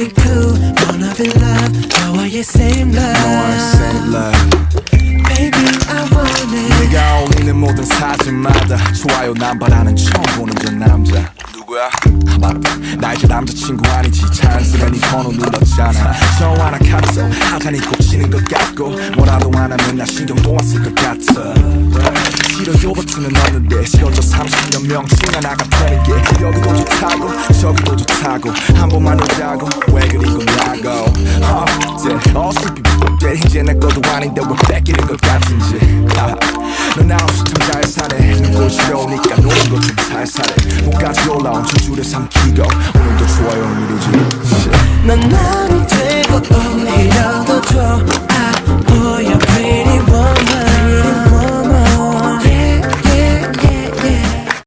of cool, none of it love. 너와의 same love. 너와의 same love. Baby I want it. 네가 올리는 모든 사진마다 좋아요 난 바라는 처음 보는 저 남자. 누구야? 아, 맞다. 나 이제 남자친구 아니지. 자연스레 네 번호 눌렀잖아. 저 하나 카톡 하자니 꽂히는 것 같고. 뭐라도 안 하면 나 신경도 안 쓸 것 같아. 싫어 요 버튼은 없는데 싫어져 30년 명칭 하나가 되는 게 여기도 좋다고 저기도 좋다고. 한 번만 오자고. 어설피 때 이제 내 것도 아닌데 왜 뺏기는 것 같은지. 아, 넌 아홉시 참 잘 사네. 눈꼴 시려우니까 노는 것좀 살살해 목까지 올라온 저줄에 삼키고 오늘도 좋아요 누르지. 난 남이